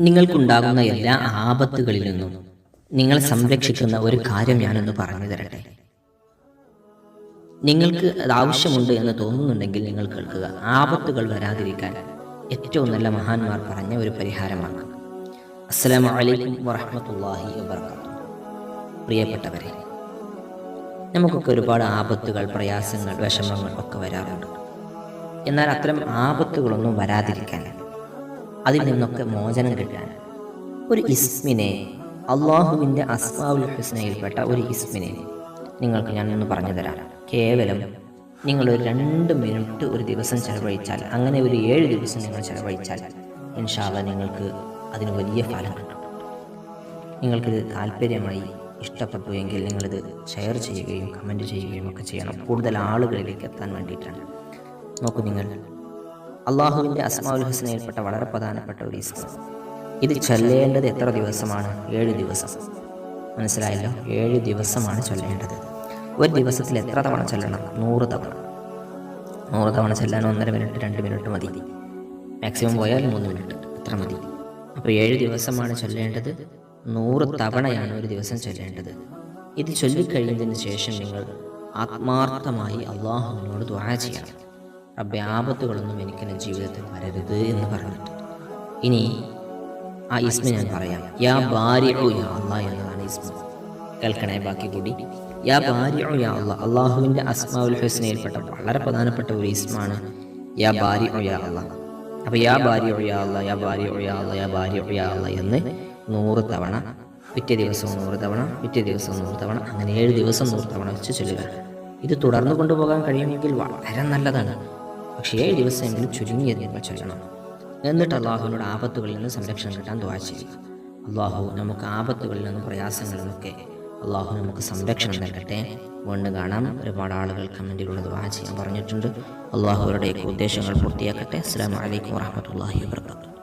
നിങ്ങൾക്കുണ്ടാകുന്ന എല്ലാ ആപത്തുകളിൽ നിന്നും നിങ്ങളെ സംരക്ഷിക്കുന്ന ഒരു കാര്യം ഞാനൊന്ന് പറഞ്ഞു തരട്ടെ. നിങ്ങൾക്ക് അത് ആവശ്യമുണ്ട് എന്ന് തോന്നുന്നുണ്ടെങ്കിൽ നിങ്ങൾ കേൾക്കുക. ആപത്തുകൾ വരാതിരിക്കാൻ ഏറ്റവും നല്ല മഹാന്മാർ പറഞ്ഞ ഒരു പരിഹാരമാണ്. അസ്സലാമു അലൈക്കും വറഹ്മത്തുള്ളാഹി വബർക്കാത്തു പ്രിയപ്പെട്ടവരെ നമുക്കൊക്കെ ഒരുപാട് ആപത്തുകൾ പ്രയാസങ്ങൾ വിഷമങ്ങൾ ഒക്കെ വരാറുണ്ട്. എന്നാൽ അത്തരം ആപത്തുകളൊന്നും വരാതിരിക്കാൻ അതിൽ നിന്നൊക്കെ മോചനം കിട്ടാൻ ഒരു ഇസ്മിനെ അള്ളാഹുവിന്റെ അസ്മാവുൽ ഹുസ്നയിൽപ്പെട്ട ഒരു ഇസ്മിനെ നിങ്ങൾക്ക് ഞാൻ ഒന്ന് പറഞ്ഞു തരാം. കേവലം നിങ്ങൾ ഒരു രണ്ട് മിനിറ്റ് ഒരു ദിവസം ചെലവഴിച്ചാൽ അങ്ങനെ ഒരു ഏഴ് ദിവസം നിങ്ങൾ ചെലവഴിച്ചാൽ ഇൻഷാല്ല നിങ്ങൾക്ക് അതിന് വലിയ ഫലം കിട്ടും. നിങ്ങൾക്കിത് താല്പര്യമായി ഇഷ്ടപ്പെട്ടു എങ്കിൽ നിങ്ങളിത് ഷെയർ ചെയ്യുകയും കമന്റ് ചെയ്യുകയും ഒക്കെ ചെയ്യണം. കൂടുതൽ ആളുകളിലേക്ക് എത്താൻ വേണ്ടിയിട്ടാണ്. നോക്കൂ നിങ്ങൾ. അള്ളാഹുവിന്റെ അസ്മാഉൽ ഹുസ്നയിൽപ്പെട്ട വളരെ പ്രധാനപ്പെട്ട ഒരു ഇസ്മ ഇത് ചൊല്ലേണ്ടത് എത്ര ദിവസമാണ്? ഏഴ് ദിവസം. മനസ്സിലായല്ലോ? ഏഴ് ദിവസമാണ് ചൊല്ലേണ്ടത്. ഒരു ദിവസത്തിൽ എത്ര തവണ ചൊല്ലണം? നൂറ് തവണ. നൂറ് തവണ ചെല്ലാൻ ഒന്നര മിനിറ്റ് രണ്ട് മിനിറ്റ് മതി. മാക്സിമം പോയാൽ മൂന്ന് മിനിറ്റ്. അത്ര മതി. അപ്പോൾ ഏഴ് ദിവസമാണ് ചൊല്ലേണ്ടത്. നൂറ് തവണയാണ് ഒരു ദിവസം ചൊല്ലേണ്ടത്. ഇത് ചൊല്ലിക്കഴിഞ്ഞതിന് ശേഷം നിങ്ങൾ ആത്മാർത്ഥമായി അള്ളാഹുവിനോട് ദ്വാര ചെയ്യണം. റബ്ബെ ആപത്തുകളൊന്നും എനിക്ക് എന്റെ ജീവിതത്തിൽ വരരുത് എന്ന് പറഞ്ഞിട്ട് ഇനി ആ ഇസ്മ ഞാൻ പറയാം. യാ ഭാര്യ ഓ യാ അള്ളാഹ് എന്നതാണ് ഇസ്മ. കേൾക്കണേ ബാക്കി കൂടി. യാ ഭാര്യ ഓ യാ അള്ളാഹ് അള്ളാഹുവിന്റെ അസ്മാഉൽ ഹുസ്നയിൽപ്പെട്ട വളരെ പ്രധാനപ്പെട്ട ഒരു ഇസ്മാണ് യാ ഭാര്യ ഓ യാ അള്ളാഹ് അപ്പോൾ യാ ഭാര്യ ബാരിഉ യാ അള്ളാഹ് യാ ഭാര്യ ബാരിഉ യാ അള്ളാഹ് യാ ഭാര്യ ബാരിഉ യാ അള്ളാഹ് എന്ന് നൂറ് തവണ പിറ്റേ ദിവസം നൂറ് തവണ പിറ്റേ ദിവസം നൂറ് തവണ അങ്ങനെ ഏഴ് ദിവസം നൂറ് തവണ വെച്ച് ചൊല്ലുക. ഇത് തുടർന്ന് കൊണ്ടുപോകാൻ കഴിയുമെങ്കിൽ വളരെ നല്ലതാണ്. പക്ഷേ ഏഴ് ദിവസമെങ്കിലും ചുരുങ്ങിയത് നിങ്ങൾ ചൊല്ലണം എന്നിട്ട് അള്ളാഹുവിനോട് ആപത്തുകളിൽ നിന്ന് സംരക്ഷണം കിട്ടാൻ ദ്വാ ചെയ്യും. അള്ളാഹു നമുക്ക് ആപത്തുകളിൽ നിന്നും പ്രയാസങ്ങളിൽ നിന്നൊക്കെ അള്ളാഹു നമുക്ക് സംരക്ഷണം നൽകട്ടെ. വീണ്ടും കാണാം. ഒരുപാട് ആളുകൾ കമന്റിലൂടെ ദ്വാ ചെയ്യാൻ പറഞ്ഞിട്ടുണ്ട്. അള്ളാഹു അവരുടെയൊക്കെ ഉദ്ദേശങ്ങൾ പൂർത്തിയാക്കട്ടെ. അസ്സാം വലൈക്കും വാഹമത്തല്ലാഹി വാബർക്കാത്തു